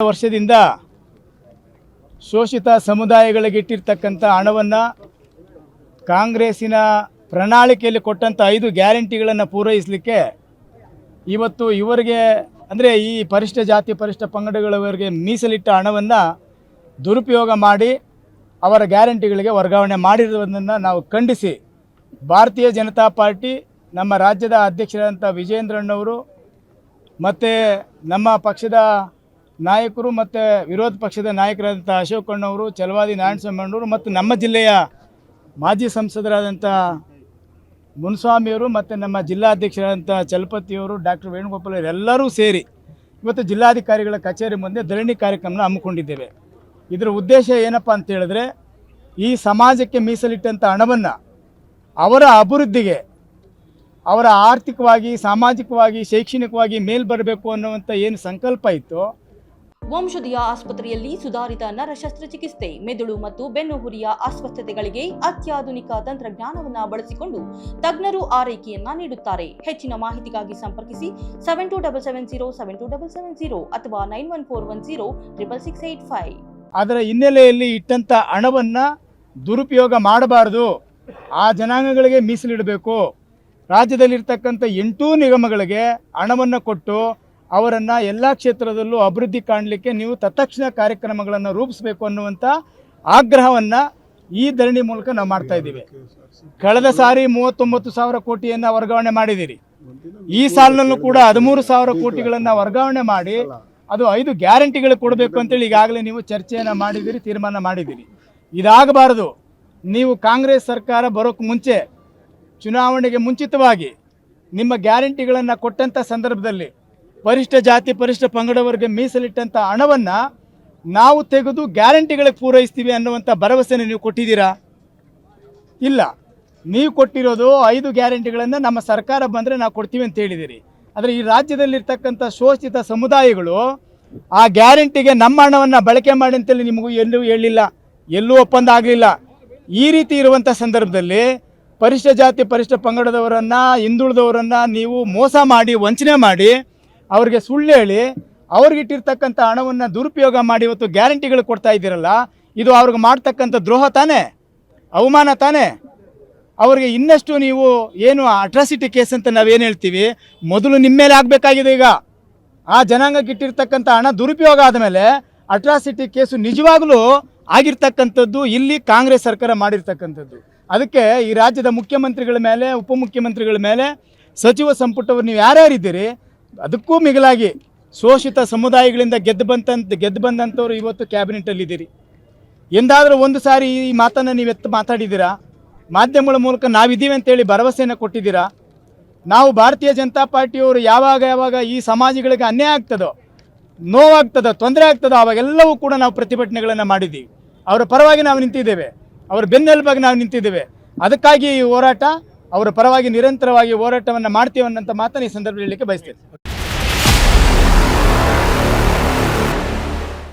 ವರ್ಷದಿಂದ ಶೋಷಿತ ಸಮುದಾಯಗಳಿಗೆ ಇಟ್ಟಿರ್ತಕ್ಕಂಥ ಹಣವನ್ನು ಕಾಂಗ್ರೆಸ್ಸಿನ ಪ್ರಣಾಳಿಕೆಯಲ್ಲಿ ಕೊಟ್ಟಂಥ ಐದು ಗ್ಯಾರಂಟಿಗಳನ್ನು ಪೂರೈಸಲಿಕ್ಕೆ ಇವತ್ತು ಇವರಿಗೆ, ಅಂದರೆ ಈ ಪರಿಷ್ಠ ಜಾತಿ, ಪರಿಷ್ಠ ಪಂಗಡಗಳವರಿಗೆ ಮೀಸಲಿಟ್ಟ ಹಣವನ್ನು ದುರುಪಯೋಗ ಮಾಡಿ ಅವರ ಗ್ಯಾರಂಟಿಗಳಿಗೆ ವರ್ಗಾವಣೆ ಮಾಡಿರುವುದನ್ನು ನಾವು ಖಂಡಿಸಿ. ಭಾರತೀಯ ಜನತಾ ಪಾರ್ಟಿ, ನಮ್ಮ ರಾಜ್ಯದ ಅಧ್ಯಕ್ಷರಾದಂಥ ವಿಜೇಂದ್ರಣ್ಣವರು ಮತ್ತು ನಮ್ಮ ಪಕ್ಷದ ನಾಯಕರು ಮತ್ತು ವಿರೋಧ ಪಕ್ಷದ ನಾಯಕರಾದಂಥ ಅಶೋಕ್ ಕಣ್ಣವರು ಚಲವಾದಿ ನಾರಾಯಣಸ್ವಾಮಿ ಮತ್ತು ನಮ್ಮ ಜಿಲ್ಲೆಯ ಮಾಜಿ ಸಂಸದರಾದಂಥ ಮುನ್ಸ್ವಾಮಿಯವರು ಮತ್ತು ನಮ್ಮ ಜಿಲ್ಲಾಧ್ಯಕ್ಷರಾದಂಥ ಚಲಪತಿಯವರು ಡಾಕ್ಟರ್ ವೇಣುಗೋಪಾಲ್ ಎಲ್ಲರೂ ಸೇರಿ ಇವತ್ತು ಜಿಲ್ಲಾಧಿಕಾರಿಗಳ ಕಚೇರಿ ಮುಂದೆ ಧರಣಿ ಕಾರ್ಯಕ್ರಮನ ಹಮ್ಮಿಕೊಂಡಿದ್ದೇವೆ. ಇದರ ಉದ್ದೇಶ ಏನಪ್ಪ ಅಂತ ಹೇಳಿದ್ರೆ, ಈ ಸಮಾಜಕ್ಕೆ ಮೀಸಲಿಟ್ಟಂಥ ಹಣವನ್ನು ಅವರ ಅಭಿವೃದ್ಧಿಗೆ, ಅವರ ಆರ್ಥಿಕವಾಗಿ, ಸಾಮಾಜಿಕವಾಗಿ, ಶೈಕ್ಷಣಿಕವಾಗಿ ಮೇಲ್ ಬರಬೇಕು ಅನ್ನುವಂಥ ಏನು ಸಂಕಲ್ಪ ಇತ್ತು ವಂಶದಿಯ ಆಸ್ಪತ್ರೆಯಲ್ಲಿ ಸುಧಾರಿತ ನರ ಶಸ್ತ್ರಚಿಕಿತ್ಸೆ ಮೆದುಳು ಮತ್ತು ಬೆನ್ನುಹುರಿಯ ಅಸ್ವಸ್ಥತೆಗಳಿಗೆ ಅತ್ಯಾಧುನಿಕ ತಂತ್ರಜ್ಞಾನವನ್ನು ಬಳಸಿಕೊಂಡು ತಜ್ಞರು ಆರೈಕೆಯನ್ನ ನೀಡುತ್ತಾರೆ. ಹೆಚ್ಚಿನ ಮಾಹಿತಿಗಾಗಿ ಸಂಪರ್ಕಿಸಿ seven two double seven zero seven two double seven zero ಅಥವಾ nine one four one zero triple six eight five ಅದರ ಹಿನ್ನೆಲೆಯಲ್ಲಿ ಇಟ್ಟಂಥ ಹಣವನ್ನು ದುರುಪಯೋಗ ಮಾಡಬಾರದು. ಆ ಜನಾಂಗಗಳಿಗೆ ಮೀಸಲಿಡಬೇಕು. ರಾಜ್ಯದಲ್ಲಿರ್ತಕ್ಕಂಥ ಎಂಟೂ ನಿಗಮಗಳಿಗೆ ಹಣವನ್ನು ಕೊಟ್ಟು ಅವರನ್ನು ಎಲ್ಲ ಕ್ಷೇತ್ರದಲ್ಲೂ ಅಭಿವೃದ್ಧಿ ಕಾಣಲಿಕ್ಕೆ ನೀವು ತತ್ಕ್ಷಣ ಕಾರ್ಯಕ್ರಮಗಳನ್ನು ರೂಪಿಸಬೇಕು ಅನ್ನುವಂಥ ಆಗ್ರಹವನ್ನು ಈ ಧರಣಿ ಮೂಲಕ ನಾವು ಮಾಡ್ತಾ ಇದ್ದೀವಿ. ಕಳೆದ ಸಾರಿ ಮೂವತ್ತೊಂಬತ್ತು ಸಾವಿರ ಕೋಟಿಯನ್ನು ವರ್ಗಾವಣೆ ಮಾಡಿದ್ದೀರಿ. ಈ ಸಾಲಿನಲ್ಲೂ ಕೂಡ ಹದಿಮೂರು ಸಾವಿರ ಕೋಟಿಗಳನ್ನು ವರ್ಗಾವಣೆ ಮಾಡಿ ಅದು ಐದು ಗ್ಯಾರಂಟಿಗಳು ಕೊಡಬೇಕು ಅಂತೇಳಿ ಈಗಾಗಲೇ ನೀವು ಚರ್ಚೆಯನ್ನು ಮಾಡಿದ್ದೀರಿ, ತೀರ್ಮಾನ ಮಾಡಿದ್ದೀರಿ. ಇದಾಗಬಾರದು. ನೀವು ಕಾಂಗ್ರೆಸ್ ಸರ್ಕಾರ ಬರೋಕ್ಕೆ ಮುಂಚೆ ಚುನಾವಣೆಗೆ ಮುಂಚಿತವಾಗಿ ನಿಮ್ಮ ಗ್ಯಾರಂಟಿಗಳನ್ನು ಕೊಟ್ಟಂಥ ಸಂದರ್ಭದಲ್ಲಿ ಪರಿಷ್ಠ ಜಾತಿ, ಪರಿಷ್ಠ ಪಂಗಡವರ್ಗ ಮೀಸಲಿಟ್ಟಂಥ ಹಣವನ್ನು ನಾವು ತೆಗೆದು ಗ್ಯಾರಂಟಿಗಳಿಗೆ ಪೂರೈಸ್ತೀವಿ ಅನ್ನುವಂಥ ಭರವಸೆನ ನೀವು ಕೊಟ್ಟಿದ್ದೀರಾ? ಇಲ್ಲ. ನೀವು ಕೊಟ್ಟಿರೋದು ಐದು ಗ್ಯಾರಂಟಿಗಳನ್ನು ನಮ್ಮ ಸರ್ಕಾರ ಬಂದರೆ ನಾವು ಕೊಡ್ತೀವಿ ಅಂತ ಹೇಳಿದಿರಿ ಆದರೆ ಈ ರಾಜ್ಯದಲ್ಲಿರ್ತಕ್ಕಂಥ ಶೋಷಿತ ಸಮುದಾಯಗಳು ಆ ಗ್ಯಾರಂಟಿಗೆ ನಮ್ಮ ಹಣವನ್ನು ಬಳಕೆ ಮಾಡಿ ಅಂತೇಳಿ ನಿಮಗೂ ಎಲ್ಲೂ ಹೇಳಿಲ್ಲ, ಎಲ್ಲೂ ಒಪ್ಪಂದ ಆಗಲಿಲ್ಲ. ಈ ರೀತಿ ಇರುವಂಥ ಸಂದರ್ಭದಲ್ಲಿ ಪರಿಷ್ಠ ಜಾತಿ, ಪರಿಷ್ಠ ಪಂಗಡದವರನ್ನು, ಹಿಂದುಳಿದವರನ್ನು ನೀವು ಮೋಸ ಮಾಡಿ, ವಂಚನೆ ಮಾಡಿ ಅವ್ರಿಗೆ ಸುಳ್ಳು ಹೇಳಿ ಅವ್ರಿಗಿಟ್ಟಿರ್ತಕ್ಕಂಥ ಹಣವನ್ನು ದುರುಪಯೋಗ ಮಾಡಿ ಇವತ್ತು ಗ್ಯಾರಂಟಿಗಳು ಕೊಡ್ತಾ ಇದ್ದೀರಲ್ಲ, ಇದು ಅವ್ರಿಗೆ ಮಾಡ್ತಕ್ಕಂಥ ದ್ರೋಹ ತಾನೇ? ಅವಮಾನ ತಾನೇ? ಅವ್ರಿಗೆ ಇನ್ನಷ್ಟು ನೀವು ಏನು ಅಟ್ರಾಸಿಟಿ ಕೇಸ್ ಅಂತ ನಾವೇನು ಹೇಳ್ತೀವಿ? ಮೊದಲು ನಿಮ್ಮ ಮೇಲೆ ಆಗಬೇಕಾಗಿದೆ ಈಗ. ಆ ಜನಾಂಗಕ್ಕೆ ಇಟ್ಟಿರ್ತಕ್ಕಂಥ ಹಣ ದುರುಪಯೋಗ ಆದಮೇಲೆ ಅಟ್ರಾಸಿಟಿ ಕೇಸು ನಿಜವಾಗಲೂ ಆಗಿರ್ತಕ್ಕಂಥದ್ದು ಇಲ್ಲಿ ಕಾಂಗ್ರೆಸ್ ಸರ್ಕಾರ ಮಾಡಿರ್ತಕ್ಕಂಥದ್ದು. ಅದಕ್ಕೆ ಈ ರಾಜ್ಯದ ಮುಖ್ಯಮಂತ್ರಿಗಳ ಮೇಲೆ, ಉಪಮುಖ್ಯಮಂತ್ರಿಗಳ ಮೇಲೆ ಸಚಿವ ಸಂಪುಟವರು ನೀವು ಯಾರ್ಯಾರಿದ್ದೀರಿ? ಅದಕ್ಕೂ ಮಿಗಿಲಾಗಿ ಶೋಷಿತ ಸಮುದಾಯಗಳಿಂದ ಗೆದ್ದು ಬಂತಂತ, ಗೆದ್ದು ಬಂದಂಥವ್ರು ಇವತ್ತು ಕ್ಯಾಬಿನೆಟಲ್ಲಿದ್ದೀರಿ. ಎಂದಾದರೂ ಒಂದು ಸಾರಿ ಈ ಮಾತನ್ನು ನೀವು ಎತ್ತು ಮಾತಾಡಿದ್ದೀರಾ? ಮಾಧ್ಯಮಗಳ ಮೂಲಕ ನಾವಿದ್ದೀವಿ ಅಂತೇಳಿ ಭರವಸೆಯನ್ನು ಕೊಟ್ಟಿದ್ದೀರಾ? ನಾವು ಭಾರತೀಯ ಜನತಾ ಪಾರ್ಟಿಯವರು ಯಾವಾಗ ಯಾವಾಗ ಈ ಸಮಾಜಗಳಿಗೆ ಅನ್ಯಾಯ ಆಗ್ತದೋ, ನೋವಾಗ್ತದೋ, ತೊಂದರೆ ಆಗ್ತದೋ, ಅವಾಗೆಲ್ಲವೂ ಕೂಡ ನಾವು ಪ್ರತಿಭಟನೆಗಳನ್ನು ಮಾಡಿದ್ದೀವಿ. ಅವರ ಪರವಾಗಿ ನಾವು ನಿಂತಿದ್ದೇವೆ. ಅವರ ಬೆನ್ನೆಲುಬಾಗಿ ನಾವು ನಿಂತಿದ್ದೇವೆ. ಅದಕ್ಕಾಗಿ ಈ ಹೋರಾಟ ಅವರ ಪರವಾಗಿ ನಿರಂತರವಾಗಿ ಹೋರಾಟವನ್ನು ಮಾಡ್ತೀವಿ ಅನ್ನೋಂಥ ಮಾತನ್ನು ಈ ಸಂದರ್ಭದಲ್ಲಿ ಹೇಳಲಿಕ್ಕೆ ಬಯಸ್ತೇನೆ.